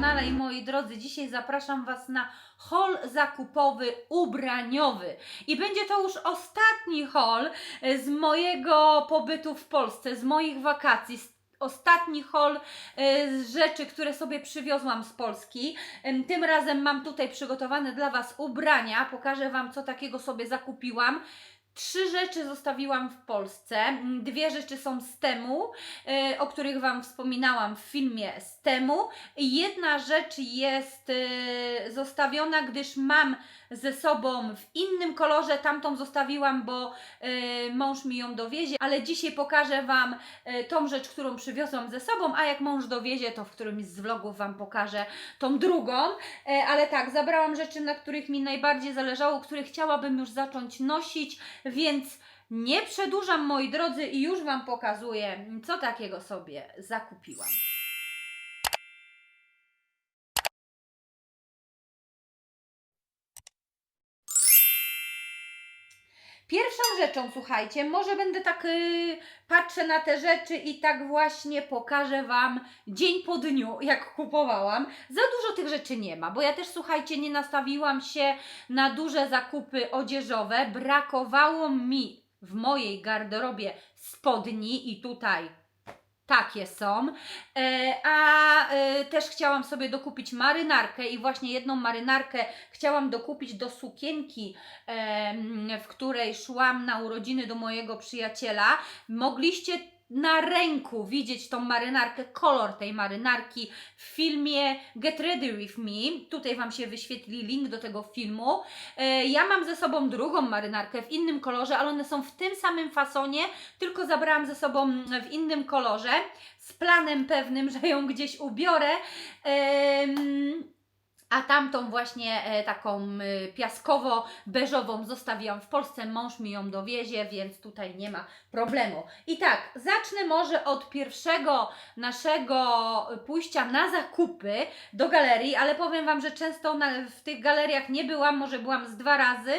kanale i moi drodzy, dzisiaj zapraszam Was na haul zakupowy ubraniowy. I będzie to już ostatni haul e, z mojego pobytu w Polsce, z moich wakacji. z- Ostatni haul e, z rzeczy, które sobie przywiozłam z Polski. Tym razem mam tutaj przygotowane dla Was ubrania. Pokażę Wam, co takiego sobie zakupiłam. Trzy rzeczy zostawiłam w Polsce. Dwie rzeczy są z temu, e, o których Wam wspominałam w filmie z temu. Jedna rzecz jest e, zostawiona, gdyż mam ze sobą w innym kolorze. Tamtą zostawiłam, bo e, mąż mi ją dowiezie, ale dzisiaj pokażę Wam e, tą rzecz, którą przywiozłam ze sobą, a jak mąż dowiezie, to w którymś z vlogów Wam pokażę tą drugą. E, ale tak, zabrałam rzeczy, na których mi najbardziej zależało, które chciałabym już zacząć nosić, więc nie przedłużam, moi drodzy, i już Wam pokazuję, co takiego sobie zakupiłam. Pierwszą rzeczą, słuchajcie, może będę tak yy, patrzę na te rzeczy i tak właśnie pokażę Wam dzień po dniu, jak kupowałam. Za dużo tych rzeczy nie ma, bo ja też, słuchajcie, nie nastawiłam się na duże zakupy odzieżowe. Brakowało mi w mojej garderobie spodni i tutaj takie są. E, a e, też chciałam sobie dokupić marynarkę i właśnie jedną marynarkę chciałam dokupić do sukienki, w której szłam na urodziny do mojego przyjaciela. Mogliście na ręku widzieć tą marynarkę, kolor tej marynarki w filmie Get Ready With Me. Tutaj Wam się wyświetli link do tego filmu. E, Ja mam ze sobą drugą marynarkę w innym kolorze, ale one są w tym samym fasonie, tylko zabrałam ze sobą w innym kolorze, z planem pewnym, że ją gdzieś ubiorę. Em, a tamtą właśnie e, taką e, piaskowo-beżową zostawiłam w Polsce. Mąż mi ją dowiezie, więc tutaj nie ma problemu. I tak, zacznę może od pierwszego naszego pójścia na zakupy do galerii, ale powiem Wam, że często na, w tych galeriach nie byłam, może byłam z dwa razy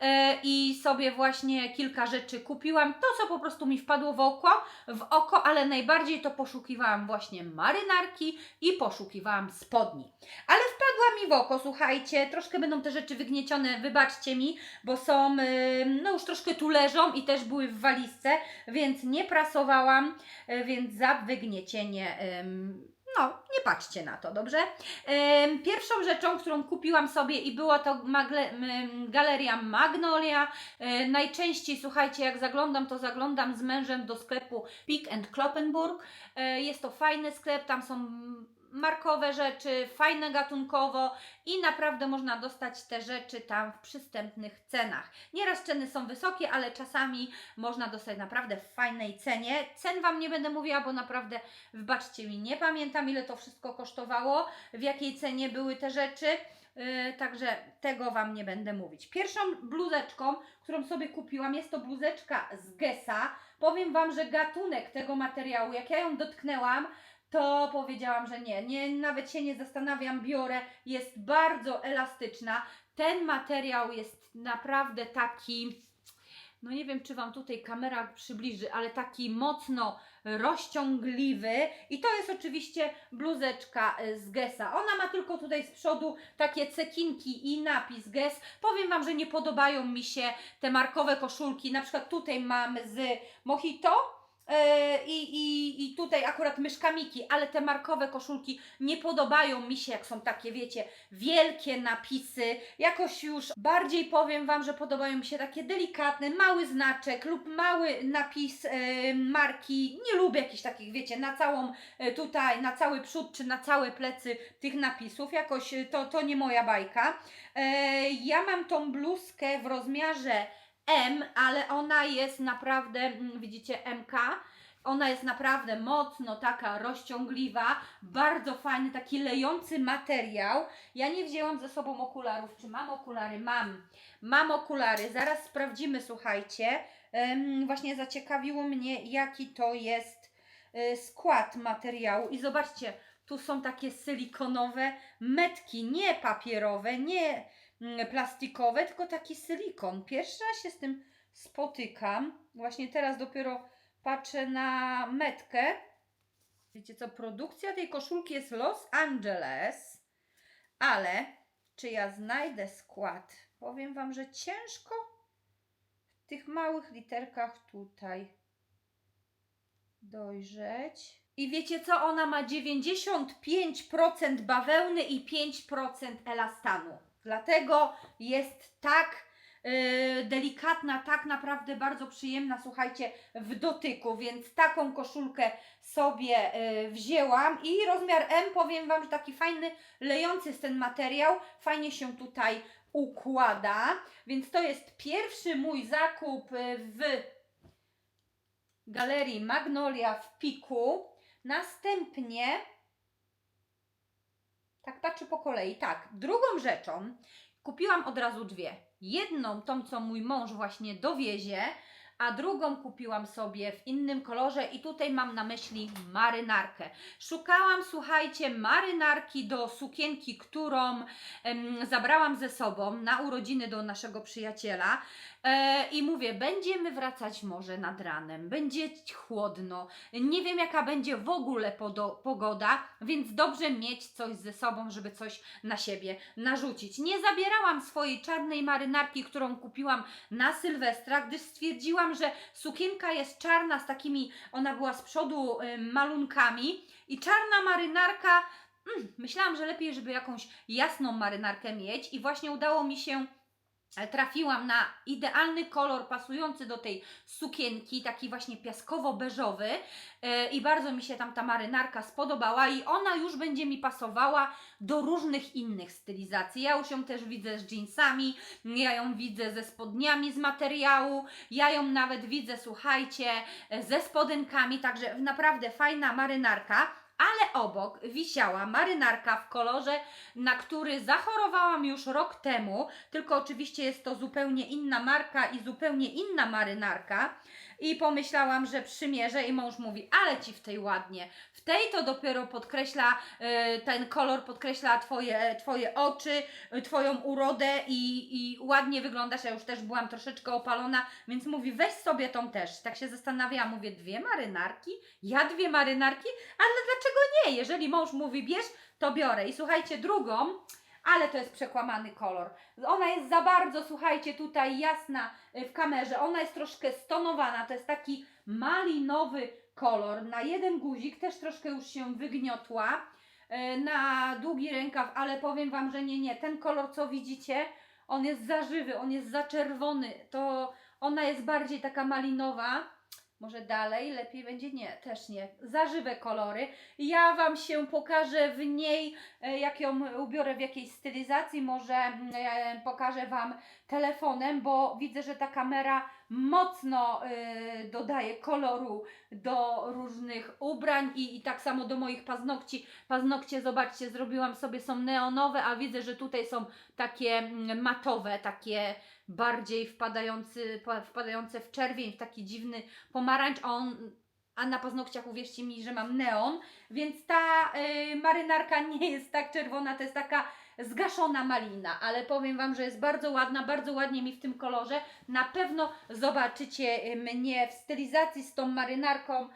e, i sobie właśnie kilka rzeczy kupiłam. To, co po prostu mi wpadło w oko, w oko, ale najbardziej to poszukiwałam właśnie marynarki i poszukiwałam spodni. Ale wpadła mi w oko, słuchajcie, troszkę będą te rzeczy wygniecione, wybaczcie mi, bo są, no już troszkę tu leżą i też były w walizce, więc nie prasowałam, y, więc za wygniecienie, no nie patrzcie na to, dobrze? Pierwszą rzeczą, którą kupiłam sobie i była to magle, galeria Magnolia, y, najczęściej, słuchajcie, jak zaglądam, to zaglądam z mężem do sklepu Pick and Kloppenburg, Y, jest to fajny sklep, tam są markowe rzeczy, fajne gatunkowo i naprawdę można dostać te rzeczy tam w przystępnych cenach. Nieraz ceny są wysokie, ale czasami można dostać naprawdę w fajnej cenie. Cen Wam nie będę mówiła, bo naprawdę, wybaczcie mi, nie pamiętam ile to wszystko kosztowało, w jakiej cenie były te rzeczy. Yy, także tego Wam nie będę mówić. Pierwszą bluzeczką, którą sobie kupiłam, jest to bluzeczka z Gessa. Powiem Wam, że gatunek tego materiału, jak ja ją dotknęłam, to powiedziałam, że nie, nie, nawet się nie zastanawiam, biorę, jest bardzo elastyczna. Ten materiał jest naprawdę taki, no nie wiem, czy Wam tutaj kamera przybliży, ale taki mocno rozciągliwy i to jest oczywiście bluzeczka y, z Gessa. Ona ma tylko tutaj z przodu takie cekinki i napis Guess. Powiem Wam, że nie podobają mi się te markowe koszulki, na przykład tutaj mam z Mojito, i, i, I tutaj akurat myszkamiki, ale te markowe koszulki nie podobają mi się, jak są takie, wiecie, wielkie napisy. Jakoś już bardziej powiem Wam, że podobają mi się takie delikatne, mały znaczek lub mały napis yy, marki. Nie lubię jakichś takich, wiecie, na całą yy, tutaj, na cały przód czy na całe plecy tych napisów. Jakoś to, to nie moja bajka. Ja mam tą bluzkę w rozmiarze M, ale ona jest naprawdę, mm, widzicie, MK. Ona jest naprawdę mocno taka rozciągliwa, bardzo fajny, taki lejący materiał. Ja nie wzięłam ze sobą okularów. Czy mam okulary? Mam. Mam okulary. Zaraz sprawdzimy, słuchajcie. Właśnie zaciekawiło mnie, jaki to jest y, skład materiału. I zobaczcie, tu są takie silikonowe metki, nie papierowe, nie plastikowe, tylko taki silikon. Pierwszy raz się z tym spotykam. Właśnie teraz dopiero patrzę na metkę. Wiecie co, produkcja tej koszulki jest Los Angeles, ale czy ja znajdę skład? Powiem Wam, że ciężko w tych małych literkach tutaj dojrzeć. I wiecie co? Ona ma 95% bawełny i 5% elastanu. Dlatego jest tak yy, delikatna, tak naprawdę bardzo przyjemna, słuchajcie, w dotyku, więc taką koszulkę sobie yy, wzięłam i rozmiar M, powiem Wam, że taki fajny, lejący jest ten materiał, fajnie się tutaj układa, więc to jest pierwszy mój zakup yy, w galerii Magnolia w Piku. Następnie, tak patrzę po kolei, tak, drugą rzeczą kupiłam od razu dwie. Jedną, tą co mój mąż właśnie dowiezie, a drugą kupiłam sobie w innym kolorze i tutaj mam na myśli marynarkę. Szukałam, słuchajcie, marynarki do sukienki, którą em, zabrałam ze sobą na urodziny do naszego przyjaciela. E, I mówię, będziemy wracać może nad ranem, będzie chłodno, nie wiem jaka będzie w ogóle pogoda, więc dobrze mieć coś ze sobą, żeby coś na siebie narzucić. Nie zabierałam swojej czarnej marynarki, którą kupiłam na Sylwestra, gdyż stwierdziłam, że sukienka jest czarna z takimi, ona była z przodu malunkami. I czarna marynarka, mm, myślałam, że lepiej, żeby jakąś jasną marynarkę mieć. I właśnie udało mi się trafiłam na idealny kolor pasujący do tej sukienki, taki właśnie piaskowo-beżowy e, i bardzo mi się tam ta marynarka spodobała i ona już będzie mi pasowała do różnych innych stylizacji. Ja już ją też widzę z jeansami, ja ją widzę ze spodniami z materiału, ja ją nawet widzę, słuchajcie, e, ze spodenkami, także naprawdę fajna marynarka. Ale obok wisiała marynarka w kolorze, na który zachorowałam już rok temu, tylko oczywiście jest to zupełnie inna marka i zupełnie inna marynarka. I pomyślałam, że przymierzę i mąż mówi, ale ci w tej ładnie. W tej to dopiero podkreśla, e, ten kolor podkreśla twoje, twoje oczy, e, twoją urodę i, i ładnie wyglądasz. Ja już też byłam troszeczkę opalona, więc mówi, weź sobie tą też. Tak się zastanawiałam, mówię, dwie marynarki? Ja dwie marynarki? Ale dlaczego nie? Jeżeli mąż mówi, bierz, to biorę. I słuchajcie, drugą, ale to jest przekłamany kolor. Ona jest za bardzo, słuchajcie, tutaj jasna y, w kamerze. Ona jest troszkę stonowana. To jest taki malinowy kolor. Na jeden guzik też troszkę już się wygniotła. y, Na długi rękaw, ale powiem Wam, że nie, nie. Ten kolor, co widzicie, on jest za żywy, on jest za czerwony. To ona jest bardziej taka malinowa. Może dalej, lepiej będzie? Nie, też nie. Za żywe kolory. Ja Wam się pokażę w niej, e, jak ją ubiorę w jakiejś stylizacji. Może mm, e, pokażę Wam telefonem, bo widzę, że ta kamera mocno dodaje koloru do różnych ubrań i, i tak samo do moich paznokci. Paznokcie, zobaczcie, zrobiłam sobie, są neonowe, a widzę, że tutaj są takie mm, matowe, takie bardziej wpadający, pa- wpadające w czerwień, w taki dziwny pomarańcz, a on a na paznokciach uwierzcie mi, że mam neon, więc ta y, marynarka nie jest tak czerwona, to jest taka zgaszona malina, ale powiem Wam, że jest bardzo ładna, bardzo ładnie mi w tym kolorze. Na pewno zobaczycie y, mnie w stylizacji z tą marynarką.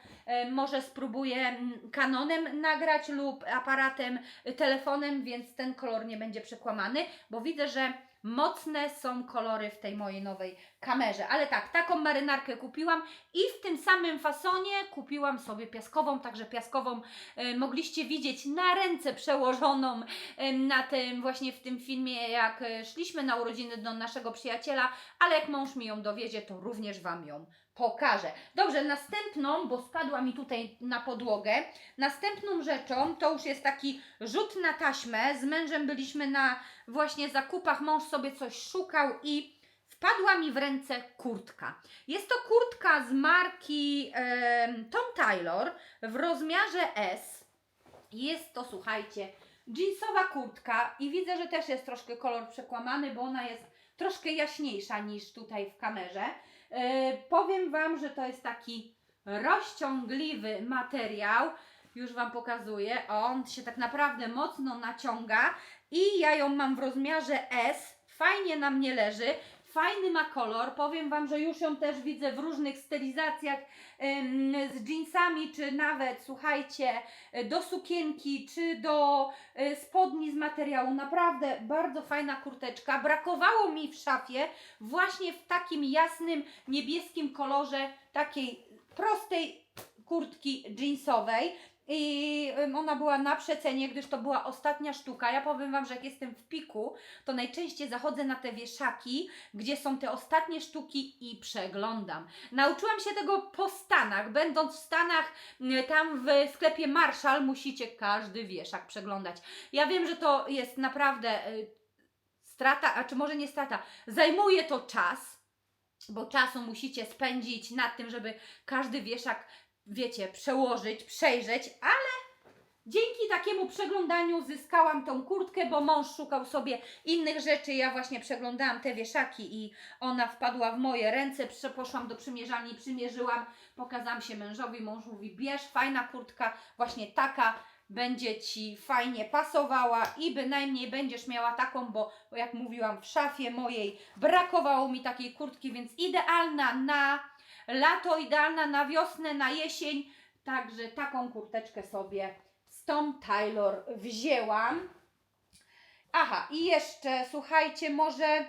Y, może spróbuję mm, Canonem nagrać lub aparatem, y, telefonem, więc ten kolor nie będzie przekłamany, bo widzę, że mocne są kolory w tej mojej nowej kamerze. Ale tak, taką marynarkę kupiłam i w tym samym fasonie kupiłam sobie piaskową, także piaskową e, mogliście widzieć na ręce przełożoną e, na tym właśnie w tym filmie, jak e, szliśmy na urodziny do naszego przyjaciela, ale jak mąż mi ją dowiezie, to również Wam ją pokażę. Dobrze, następną, bo spadła mi tutaj na podłogę, następną rzeczą to już jest taki rzut na taśmę. Z mężem byliśmy na właśnie zakupach, mąż sobie coś szukał i wpadła mi w ręce kurtka. Jest to kurtka z marki em, Tom Taylor w rozmiarze S. Jest to, słuchajcie, jeansowa kurtka i widzę, że też jest troszkę kolor przekłamany, bo ona jest troszkę jaśniejsza niż tutaj w kamerze. E, powiem Wam, że to jest taki rozciągliwy materiał. Już Wam pokazuję. On się tak naprawdę mocno naciąga i ja ją mam w rozmiarze S. Fajnie na mnie leży. Fajny ma kolor. Powiem Wam, że już ją też widzę w różnych stylizacjach z jeansami, czy nawet, słuchajcie, do sukienki, czy do e, spodni z materiału. Naprawdę bardzo fajna kurteczka. Brakowało mi w szafie właśnie w takim jasnym, niebieskim kolorze takiej prostej kurtki jeansowej. I ona była na przecenie, gdyż to była ostatnia sztuka. Ja powiem Wam, że jak jestem w piku, to najczęściej zachodzę na te wieszaki, gdzie są te ostatnie sztuki i przeglądam. Nauczyłam się tego po Stanach. Będąc w Stanach, tam w sklepie Marshall, musicie każdy wieszak przeglądać. Ja wiem, że to jest naprawdę y, strata, a czy może nie strata, zajmuje to czas, bo czasu musicie spędzić nad tym, żeby każdy wieszak, wiecie, przełożyć, przejrzeć, ale dzięki takiemu przeglądaniu zyskałam tą kurtkę, bo mąż szukał sobie innych rzeczy. Ja właśnie przeglądałam te wieszaki i ona wpadła w moje ręce. Poszłam do przymierzalni, przymierzyłam, pokazałam się mężowi. Mąż mówi: Bierz, fajna kurtka, właśnie taka będzie ci fajnie pasowała i bynajmniej będziesz miała taką, bo jak mówiłam, w szafie mojej brakowało mi takiej kurtki, więc idealna na lato, idealna na wiosnę, na jesień. Także taką kurteczkę sobie z Tom Taylor wzięłam. Aha, i jeszcze słuchajcie, może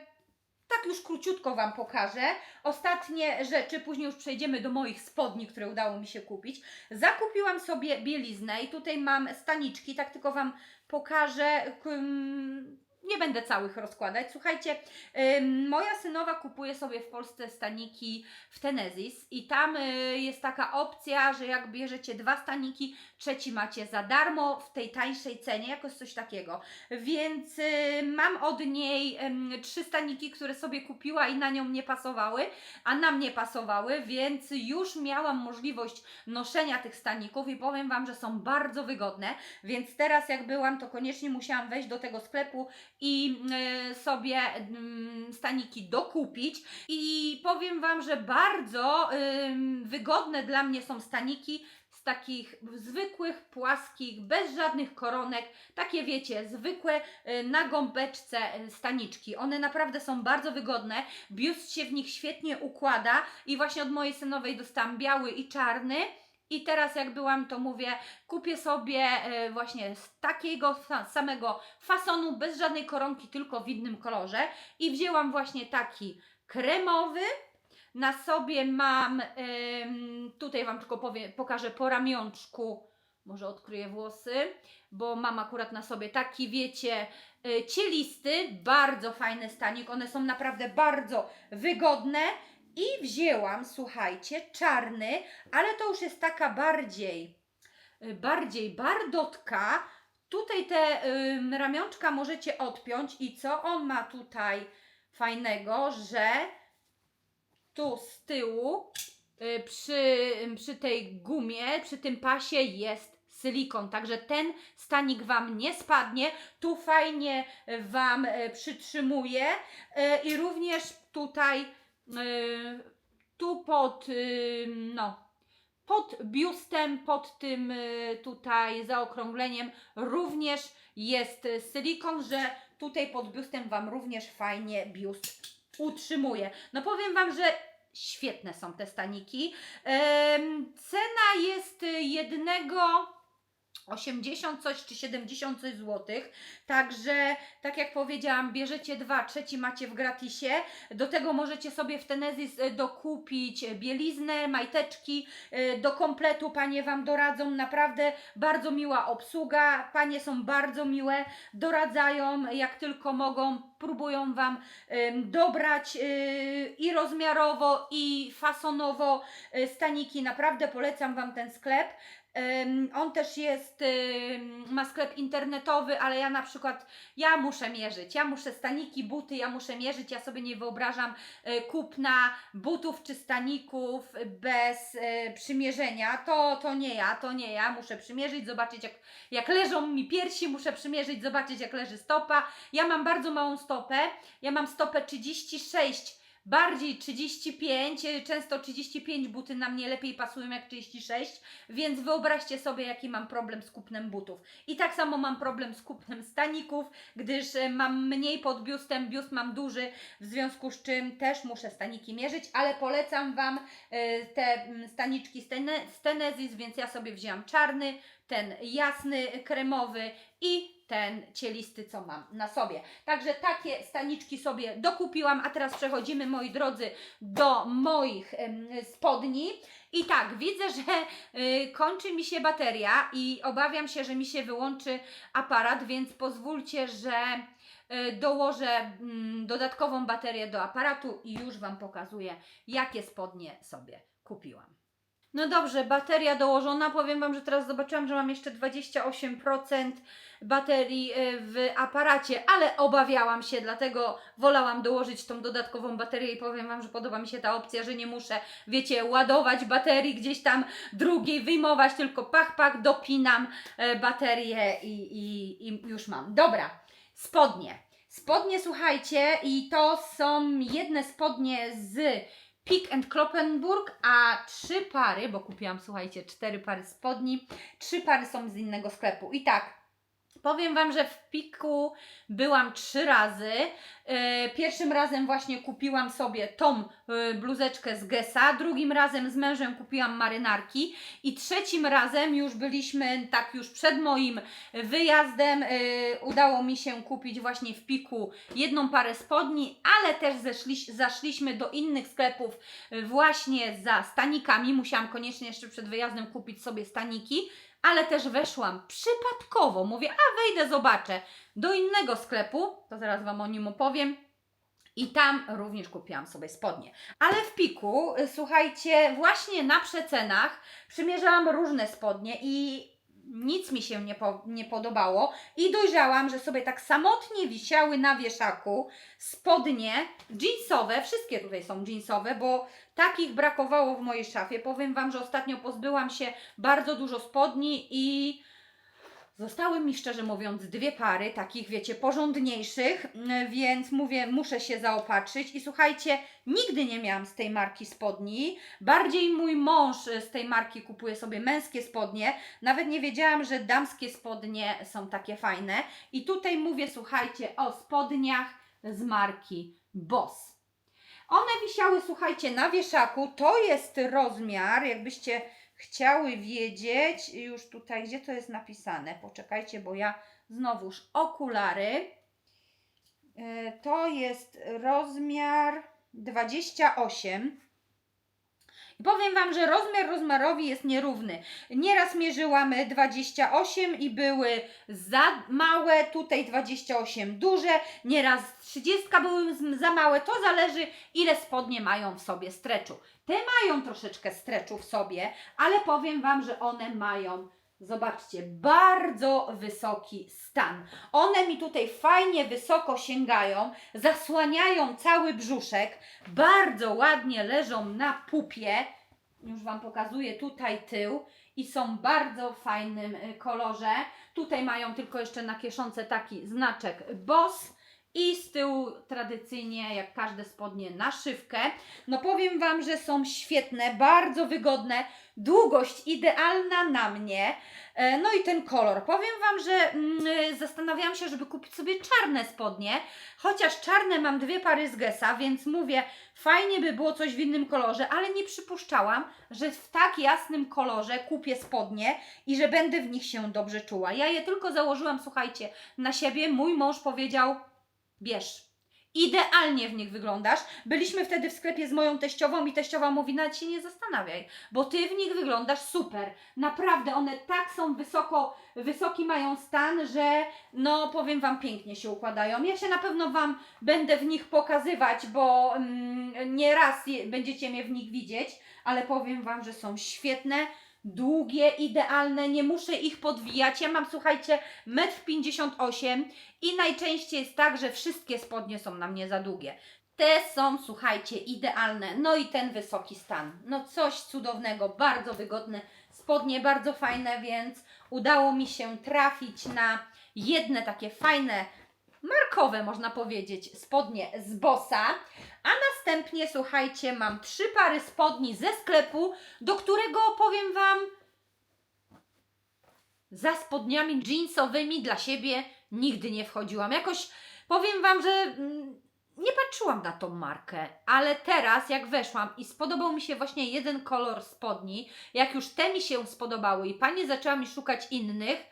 tak już króciutko Wam pokażę. Ostatnie rzeczy, później już przejdziemy do moich spodni, które udało mi się kupić. Zakupiłam sobie bieliznę i tutaj mam staniczki, tak tylko Wam pokażę. Nie będę całych rozkładać. Słuchajcie, ym, moja synowa kupuje sobie w Polsce staniki w Tenesis i tam y, jest taka opcja, że jak bierzecie dwa staniki, trzeci macie za darmo w tej tańszej cenie, jakoś coś takiego. Więc y, mam od niej ym, trzy staniki, które sobie kupiła i na nią nie pasowały, a na mnie pasowały, więc już miałam możliwość noszenia tych staników i powiem Wam, że są bardzo wygodne, więc teraz jak byłam, to koniecznie musiałam wejść do tego sklepu i y, sobie mm, staniki dokupić i powiem Wam, że bardzo wygodne dla mnie są staniki z takich zwykłych, płaskich, bez żadnych koronek, takie wiecie, zwykłe y, na gąbeczce y, staniczki. One naprawdę są bardzo wygodne, biust się w nich świetnie układa i właśnie od mojej synowej dostałam biały i czarny. I teraz jak byłam, to mówię, kupię sobie e, właśnie z takiego sa- samego fasonu, bez żadnej koronki, tylko w innym kolorze. I wzięłam właśnie taki kremowy. Na sobie mam, tutaj Wam tylko powiem, pokażę po ramionczku, może odkryję włosy, bo mam akurat na sobie taki, wiecie, e, cielisty, bardzo fajny stanik. One są naprawdę bardzo wygodne. I wzięłam, słuchajcie, czarny, ale to już jest taka bardziej, y, bardziej bardotka. Tutaj te ym, ramionczka możecie odpiąć i co on ma tutaj fajnego, że tu z tyłu y, przy, przy tej gumie, przy tym pasie jest silikon, także ten stanik Wam nie spadnie, tu fajnie Wam y, przytrzymuje. Y, i również tutaj y, tu pod, y, no, pod biustem, pod tym y, tutaj zaokrągleniem również jest y, silikon, że tutaj pod biustem Wam również fajnie biust utrzymuje. No powiem Wam, że świetne są te staniki. Cena jest y, jednego 80 coś czy 70 coś złotych. Także, tak jak powiedziałam, bierzecie dwa, trzeci macie w gratisie. Do tego możecie sobie w Tenesis e, dokupić bieliznę, majteczki. e, Do kompletu panie Wam doradzą. Naprawdę bardzo miła obsługa. Panie są bardzo miłe, doradzają jak tylko mogą. Próbują Wam dobrać e, i rozmiarowo, i fasonowo e, staniki. Naprawdę polecam Wam ten sklep. On też jest, ym, ma sklep internetowy, ale ja na przykład, ja muszę mierzyć, ja muszę staniki, buty, ja muszę mierzyć, ja sobie nie wyobrażam kupna butów czy staników bez przymierzenia, to, to nie ja, to nie ja, muszę przymierzyć, zobaczyć jak, jak leżą mi piersi, muszę przymierzyć, zobaczyć jak leży stopa, ja mam bardzo małą stopę, ja mam stopę 36 bardziej 35, y, często 35 buty na mnie lepiej pasują jak 36, więc wyobraźcie sobie, jaki mam problem z kupnem butów. I tak samo mam problem z kupnem staników, gdyż y, mam mniej pod biustem, biust mam duży, w związku z czym też muszę staniki mierzyć, ale polecam Wam y, te mm, staniczki z Tene- z Tenesis, więc ja sobie wzięłam czarny, ten jasny, kremowy i ten cielisty, co mam na sobie. Także takie staniczki sobie dokupiłam, a teraz przechodzimy, moi drodzy, do moich spodni. I tak, widzę, że y, kończy mi się bateria i obawiam się, że mi się wyłączy aparat, więc pozwólcie, że y, dołożę mm, dodatkową baterię do aparatu i już Wam pokazuję, jakie spodnie sobie kupiłam. No dobrze, bateria dołożona. Powiem Wam, że teraz zobaczyłam, że mam jeszcze 28% baterii y, w aparacie, ale obawiałam się, dlatego wolałam dołożyć tą dodatkową baterię i powiem Wam, że podoba mi się ta opcja, że nie muszę, wiecie, ładować baterii gdzieś tam drugiej, wyjmować, tylko pach, pach, dopinam e, baterię i, i, i już mam. Dobra, spodnie. Spodnie, słuchajcie, i to są jedne spodnie z Pick and Kloppenburg, a trzy pary, bo kupiłam, słuchajcie, cztery pary spodni, trzy pary są z innego sklepu. I tak, powiem Wam, że w Piku byłam trzy razy. E, Pierwszym razem właśnie kupiłam sobie tą e, bluzeczkę z Gessa, drugim razem z mężem kupiłam marynarki i trzecim razem już byliśmy tak już przed moim wyjazdem. e, Udało mi się kupić właśnie w Piku jedną parę spodni, ale też zeszli, zaszliśmy do innych sklepów właśnie za stanikami. Musiałam koniecznie jeszcze przed wyjazdem kupić sobie staniki, ale też weszłam przypadkowo. Mówię, a wejdę, zobaczę do innego sklepu, to zaraz Wam o nim opowiem. I tam również kupiłam sobie spodnie. Ale w piku, y, słuchajcie, właśnie na przecenach przymierzałam różne spodnie i nic mi się nie, po, nie podobało. I dojrzałam, że sobie tak samotnie wisiały na wieszaku spodnie jeansowe. Wszystkie tutaj są jeansowe, bo takich brakowało w mojej szafie. Powiem Wam, że ostatnio pozbyłam się bardzo dużo spodni i Zostały mi szczerze mówiąc dwie pary, takich wiecie, porządniejszych, mm, więc mówię, muszę się zaopatrzyć. I słuchajcie, nigdy nie miałam z tej marki spodni. Bardziej mój mąż y, z tej marki kupuje sobie męskie spodnie. Nawet nie wiedziałam, że damskie spodnie są takie fajne. I tutaj mówię, słuchajcie, o spodniach z marki Boss. One wisiały, słuchajcie, na wieszaku. To jest rozmiar, jakbyście chciały wiedzieć, już tutaj, gdzie to jest napisane, poczekajcie, bo ja znowuż okulary. E, To jest rozmiar 28. I powiem Wam, że rozmiar rozmiarowi jest nierówny. Nieraz mierzyłam 28 i były za małe, tutaj 28 duże, nieraz 30 były za małe. To zależy, ile spodnie mają w sobie streczu. Te mają troszeczkę streczu w sobie, ale powiem Wam, że one mają, zobaczcie, bardzo wysoki stan. One mi tutaj fajnie wysoko sięgają, zasłaniają cały brzuszek, bardzo ładnie leżą na pupie. Już Wam pokazuję tutaj tył i są bardzo fajnym y, kolorze. Tutaj mają tylko jeszcze na kieszonce taki znaczek BOSS. I z tyłu tradycyjnie, jak każde spodnie, naszywkę. No powiem Wam, że są świetne, bardzo wygodne, długość idealna na mnie. E, No i ten kolor. Powiem Wam, że mm, y, zastanawiałam się, żeby kupić sobie czarne spodnie, chociaż czarne mam dwie pary z Gessa, więc mówię, fajnie by było coś w innym kolorze, ale nie przypuszczałam, że w tak jasnym kolorze kupię spodnie i że będę w nich się dobrze czuła. Ja je tylko założyłam, słuchajcie, na siebie. Mój mąż powiedział, bierz. Idealnie w nich wyglądasz. Byliśmy wtedy w sklepie z moją teściową i teściowa mówi, nawet się nie zastanawiaj, bo ty w nich wyglądasz super. Naprawdę, one tak są wysoko, wysoki mają stan, że no powiem Wam, pięknie się układają. Ja się na pewno Wam będę w nich pokazywać, bo mm, nie raz je, będziecie mnie w nich widzieć, ale powiem Wam, że są świetne. Długie, idealne, nie muszę ich podwijać. Ja mam, słuchajcie, 1,58 m i najczęściej jest tak, że wszystkie spodnie są na mnie za długie. Te są, słuchajcie, idealne. No i ten wysoki stan. No coś cudownego, bardzo wygodne spodnie, bardzo fajne, więc udało mi się trafić na jedne takie fajne, markowe można powiedzieć, spodnie z Bossa. A następnie, słuchajcie, mam trzy pary spodni ze sklepu, do którego powiem Wam, za spodniami jeansowymi dla siebie nigdy nie wchodziłam. Jakoś powiem Wam, że mm, nie patrzyłam na tą markę, ale teraz jak weszłam i spodobał mi się właśnie jeden kolor spodni, jak już te mi się spodobały i pani zaczęła mi szukać innych,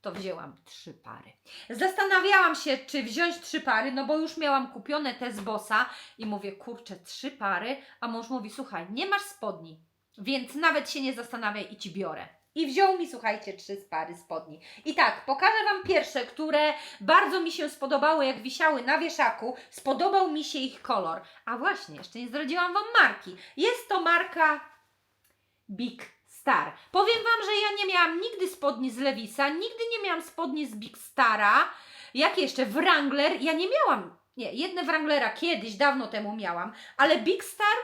to wzięłam trzy pary. Zastanawiałam się, czy wziąć trzy pary, no bo już miałam kupione te z Bossa i mówię, kurczę, trzy pary, a mąż mówi, słuchaj, nie masz spodni, więc nawet się nie zastanawiaj i ci biorę. I wziął mi, słuchajcie, trzy pary spodni. I tak, pokażę Wam pierwsze, które bardzo mi się spodobały, jak wisiały na wieszaku. Spodobał mi się ich kolor. A właśnie, jeszcze nie zdradziłam Wam marki. Jest to marka Big Star. Powiem Wam, że ja nie miałam nigdy spodni z Lewisa, nigdy nie miałam spodni z Big Stara. Jak jeszcze? Wrangler. Ja nie miałam. Nie, jedne Wranglera kiedyś, dawno temu miałam, ale Big Star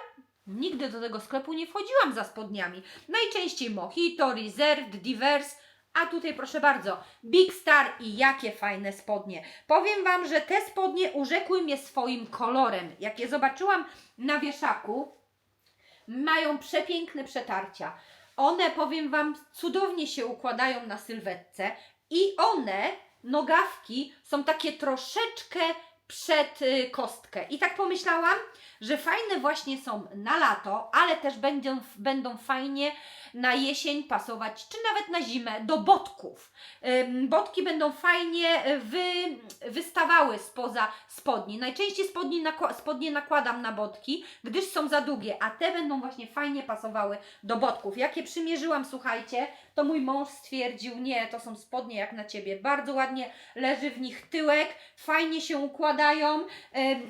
nigdy do tego sklepu nie wchodziłam za spodniami. Najczęściej Mojito, Reserved, Divers, a tutaj proszę bardzo, Big Star i jakie fajne spodnie. Powiem Wam, że te spodnie urzekły mnie swoim kolorem. Jak je zobaczyłam na wieszaku, mają przepiękne przetarcia. One, powiem Wam, cudownie się układają na sylwetce i one, nogawki, są takie troszeczkę przed y, kostkę. I tak pomyślałam, że fajne właśnie są na lato, ale też będą, będą fajnie na jesień pasować, czy nawet na zimę, do botków. Botki będą fajnie y, wy, wystawały spoza spodni. Najczęściej spodni nakła- spodnie nakładam na botki, gdyż są za długie, a te będą właśnie fajnie pasowały do botków. Jak je przymierzyłam, słuchajcie, to mój mąż stwierdził, nie, to są spodnie jak na Ciebie, bardzo ładnie leży w nich tyłek, fajnie się układają,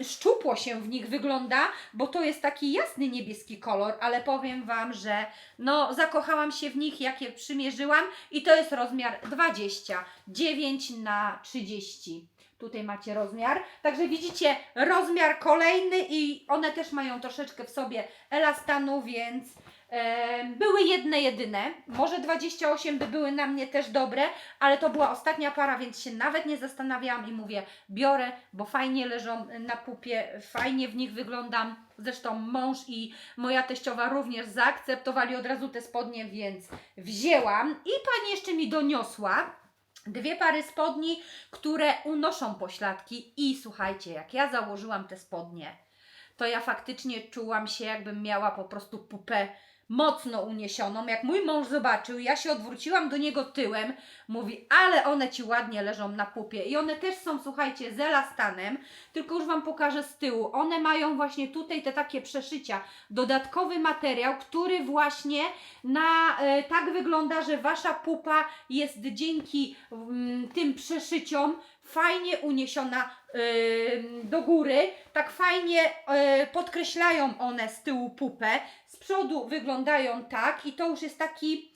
szczupło się w nich wygląda, bo to jest taki jasny niebieski kolor, ale powiem Wam, że no zakochałam się w nich, jak je przymierzyłam i to jest rozmiar 29 na 30. Tutaj macie rozmiar. Także widzicie rozmiar kolejny i one też mają troszeczkę w sobie elastanu, więc e, były jedne jedyne. Może 28 by były na mnie też dobre, ale to była ostatnia para, więc się nawet nie zastanawiałam i mówię, biorę, bo fajnie leżą na pupie, fajnie w nich wyglądam. Zresztą mąż i moja teściowa również zaakceptowali od razu te spodnie, więc wzięłam i pani jeszcze mi doniosła dwie pary spodni, które unoszą pośladki i słuchajcie, jak ja założyłam te spodnie, to ja faktycznie czułam się, jakbym miała po prostu pupę mocno uniesioną. Jak mój mąż zobaczył, ja się odwróciłam do niego tyłem, mówi, ale one ci ładnie leżą na pupie. I one też są, słuchajcie, z elastanem, tylko już Wam pokażę z tyłu. One mają właśnie tutaj te takie przeszycia, dodatkowy materiał, który właśnie na, e, tak wygląda, że Wasza pupa jest dzięki mm, tym przeszyciom fajnie uniesiona ym, do góry, tak fajnie y, podkreślają one z tyłu pupę, z przodu wyglądają tak i to już jest taki,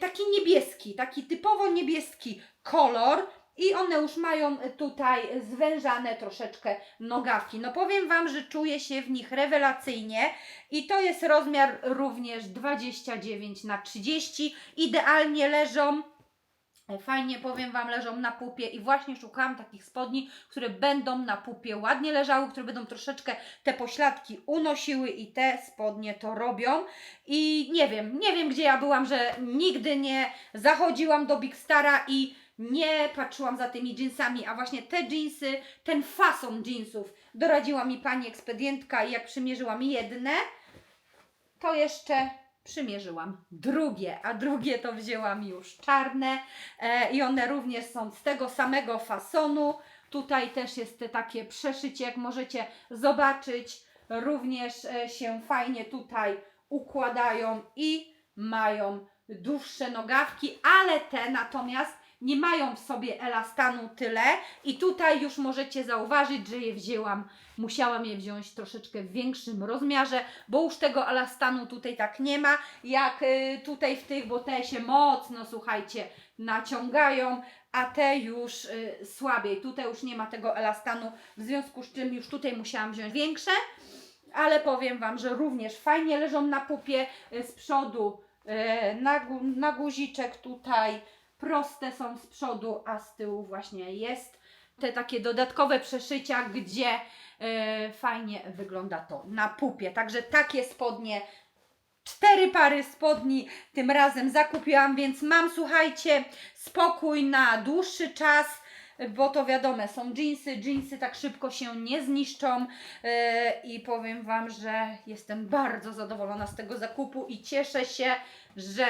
taki niebieski, taki typowo niebieski kolor i one już mają tutaj zwężane troszeczkę nogawki. No powiem Wam, że czuję się w nich rewelacyjnie i to jest rozmiar również 29 na 30 idealnie leżą. Fajnie powiem Wam, leżą na pupie i właśnie szukałam takich spodni, które będą na pupie ładnie leżały, które będą troszeczkę te pośladki unosiły i te spodnie to robią. I nie wiem, nie wiem gdzie ja byłam, że nigdy nie zachodziłam do Big Stara i nie patrzyłam za tymi jeansami, a właśnie te jeansy, ten fason jeansów doradziła mi pani ekspedientka i jak przymierzyłam jedne, to jeszcze przymierzyłam drugie, a drugie to wzięłam już czarne e, i one również są z tego samego fasonu. Tutaj też jest te takie przeszycie, jak możecie zobaczyć, również e, się fajnie tutaj układają i mają dłuższe nogawki, ale te natomiast nie mają w sobie elastanu tyle i tutaj już możecie zauważyć, że je wzięłam, musiałam je wziąć troszeczkę w większym rozmiarze, bo już tego elastanu tutaj tak nie ma, jak y, tutaj w tych, bo te się mocno, słuchajcie, naciągają, a te już y, słabiej. Tutaj już nie ma tego elastanu, w związku z czym już tutaj musiałam wziąć większe, ale powiem Wam, że również fajnie leżą na pupie y, z przodu, na, gu- na guziczek tutaj, proste są z przodu, a z tyłu właśnie jest te takie dodatkowe przeszycia, gdzie e, fajnie wygląda to na pupie. Także takie spodnie, cztery pary spodni tym razem zakupiłam, więc mam, słuchajcie, spokój na dłuższy czas. Bo to wiadome, są jeansy, jeansy tak szybko się nie zniszczą e, i powiem Wam, że jestem bardzo zadowolona z tego zakupu i cieszę się, że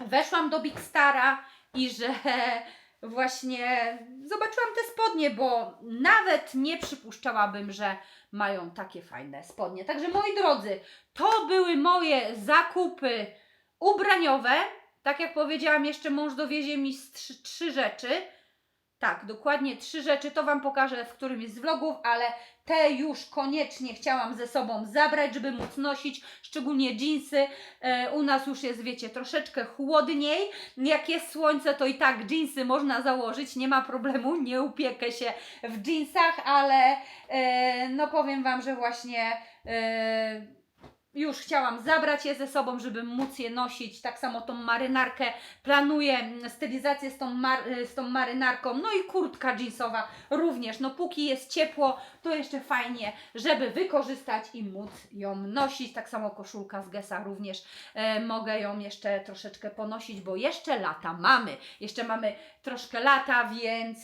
weszłam do Big Stara i że właśnie zobaczyłam te spodnie, bo nawet nie przypuszczałabym, że mają takie fajne spodnie. Także moi drodzy, to były moje zakupy ubraniowe. Tak jak powiedziałam, jeszcze mąż dowiezie mi trzy, trzy rzeczy. Tak, dokładnie trzy rzeczy. To Wam pokażę w którymś z vlogów, ale te już koniecznie chciałam ze sobą zabrać, żeby móc nosić, szczególnie jeansy. E, u nas już jest, wiecie, troszeczkę chłodniej. Jak jest słońce, to i tak jeansy można założyć, nie ma problemu, nie upiekę się w jeansach, ale e, no powiem Wam, że właśnie e, już chciałam zabrać je ze sobą, żeby móc je nosić. Tak samo tą marynarkę planuję, mm, stylizację z tą, mar- z tą marynarką. No i kurtka jeansowa również. No póki jest ciepło, to jeszcze fajnie, żeby wykorzystać i móc ją nosić. Tak samo koszulka z Gesa również e, mogę ją jeszcze troszeczkę ponosić, bo jeszcze lata mamy. Jeszcze mamy troszkę lata, więc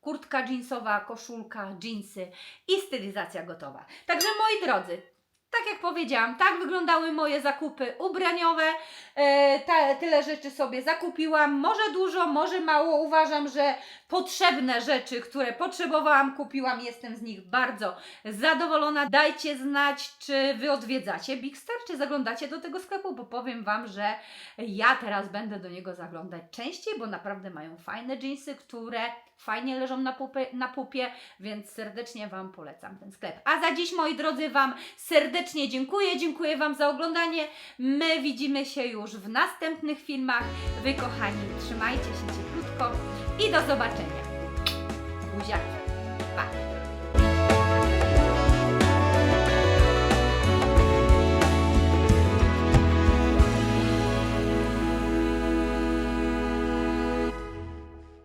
kurtka jeansowa, koszulka, jeansy i stylizacja gotowa. Także moi drodzy, tak jak powiedziałam, tak wyglądały moje zakupy ubraniowe. E, ta, tyle rzeczy sobie zakupiłam. Może dużo, może mało. Uważam, że potrzebne rzeczy, które potrzebowałam, kupiłam. Jestem z nich bardzo zadowolona. Dajcie znać, czy Wy odwiedzacie Big Star, czy zaglądacie do tego sklepu, bo powiem Wam, że ja teraz będę do niego zaglądać częściej, bo naprawdę mają fajne jeansy, które fajnie leżą na pupie, na pupie więc serdecznie Wam polecam ten sklep. A za dziś, moi drodzy, Wam serdecznie dziękuję. Dziękuję Wam za oglądanie. My widzimy się już w następnych filmach. Wy, kochani, trzymajcie się cieplutko i do zobaczenia. Buziaki. Pa!